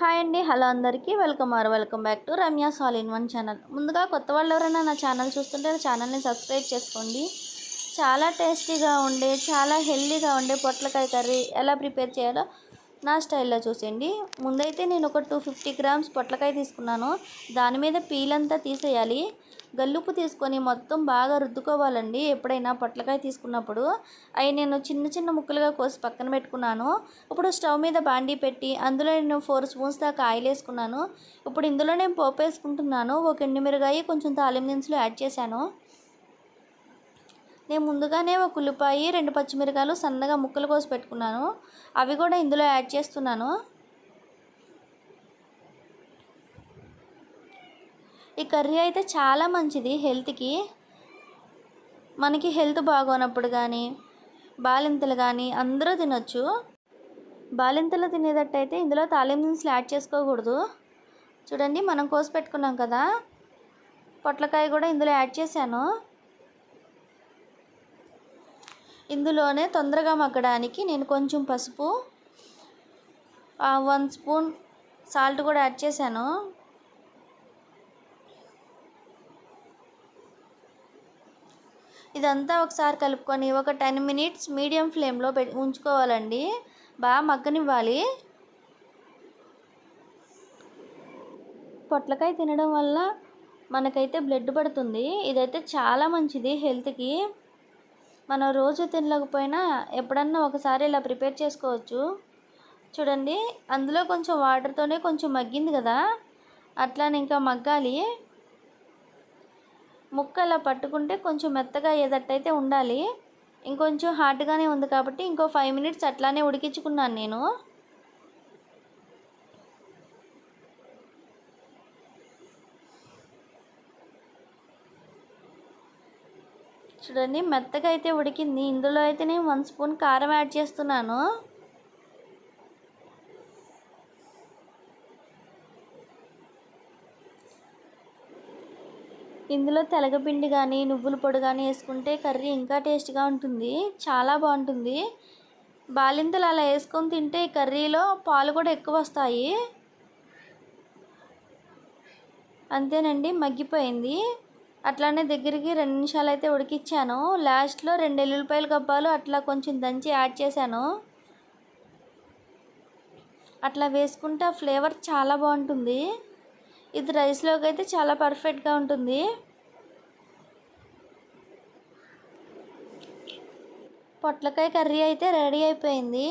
Hi అండి hello అందరికీ. Welcome are welcome back to Ramya all in one channel. ముందుగా కొత్త వాళ్ళు ఎవరైనా నా ఛానల్ చూస్తుంటే నా ఛానల్ని సబ్స్క్రైబ్ చేసుకోండి. చాలా టేస్టీగా ఉండే చాలా హెల్దీగా ఉండే పొట్లకాయ కర్రీ ఎలా ప్రిపేర్ చేయాలో నా స్టైల్లో చూసేయండి. ముందైతే నేను ఒక టూ ఫిఫ్టీ గ్రామ్స్ పొట్లకాయ తీసుకున్నాను. దాని మీద పీల్ అంతా తీసేయాలి. గల్లుపు తీసుకొని మొత్తం బాగా రుద్దుకోవాలండి ఎప్పుడైనా పొట్లకాయ తీసుకున్నప్పుడు. అవి నేను చిన్న చిన్న ముక్కలుగా కోసి పక్కన పెట్టుకున్నాను. ఇప్పుడు స్టవ్ మీద బాండీ పెట్టి అందులో నేను ఫోర్ స్పూన్స్ దాకా ఆయిల్ వేసుకున్నాను. ఇప్పుడు ఇందులో నేను పోపు వేసుకుంటున్నాను. ఒక ఎండుమిరగాయ కొంచెం తాలిం దినుసులు యాడ్ చేశాను. నేను ముందుగానే ఒక ఉల్లిపాయి రెండు పచ్చిమిరకాయలు సన్నగా ముక్కలు కోసి పెట్టుకున్నాను. అవి కూడా ఇందులో యాడ్ చేస్తున్నాను. ఈ కర్రీ అయితే చాలా మంచిది హెల్త్కి. మనకి హెల్త్ బాగోనప్పుడు కానీ బాలింతలు కానీ అందరూ తినొచ్చు. బాలింతలు తినేటట్టయితే ఇందులో తాలింపు దినుసులు యాడ్ చేసుకోకూడదు. చూడండి మనం కోసి పెట్టుకున్నాం కదా పొట్లకాయ కూడా ఇందులో యాడ్ చేశాను. ఇందులోనే తొందరగా మగ్గడానికి నేను కొంచెం పసుపు వన్ స్పూన్ సాల్ట్ కూడా యాడ్ చేశాను. ఇదంతా ఒకసారి కలుపుకొని ఒక టెన్ మినిట్స్ మీడియం ఫ్లేమ్లో పె ఉంచుకోవాలండి. బాగా మగ్గనివ్వాలి. పొట్లకాయ తినడం వల్ల మనకైతే బ్లడ్ పడుతుంది. ఇదైతే చాలా మంచిది హెల్త్కి. మనం రోజు తినలేకపోయినా ఎప్పుడన్నా ఒకసారి ఇలా ప్రిపేర్ చేసుకోవచ్చు. చూడండి అందులో కొంచెం వాటర్తోనే కొంచెం మగ్గింది కదా? అట్లానే ఇంకా మగ్గాలి. ముక్క అలా పట్టుకుంటే కొంచెం మెత్తగా అయ్యేటట్టయితే ఉండాలి. ఇంకొంచెం హార్డ్గానే ఉంది కాబట్టి ఇంకో ఫైవ్ మినిట్స్ అట్లానే ఉడికించుకున్నాను నేను. చూడండి మెత్తగా అయితే ఉడికింది. ఇందులో అయితే నేను వన్ స్పూన్ కారం యాడ్ చేస్తున్నాను. ఇందులో తెలగపిండి కానీ నువ్వుల పొడి కానీ వేసుకుంటే కర్రీ ఇంకా టేస్ట్గా ఉంటుంది. చాలా బాగుంటుంది. బాలింతలు అలా వేసుకొని తింటే కర్రీలో పాలు కూడా ఎక్కువ వస్తాయి. అంతేనండి మగ్గిపోయింది. అట్లానే దగ్గరికి రెండు నిమిషాలు అయితే ఉడికిచ్చాను. లాస్ట్లో రెండు ఎల్లుల్లిపాయల గబ్బాలు అట్లా కొంచెం దంచి యాడ్ చేశాను. అట్లా వేసుకుంటే ఆ ఫ్లేవర్ చాలా బాగుంటుంది. ఇది రైస్లోకి అయితే చాలా పర్ఫెక్ట్గా ఉంటుంది. పొట్లకాయ కర్రీ అయితే రెడీ అయిపోయింది.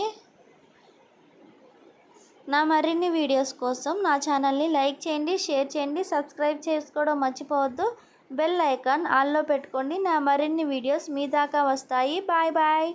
నా మరిన్ని వీడియోస్ కోసం నా ఛానల్ని లైక్ చేయండి షేర్ చేయండి సబ్స్క్రైబ్ చేసుకోవడం మర్చిపోవద్దు. బెల్ ఐకాన్ ఆన్లో పెట్టుకోండి. నా మరిన్ని వీడియోస్ మీ దాకా వస్తాయి. Bye bye.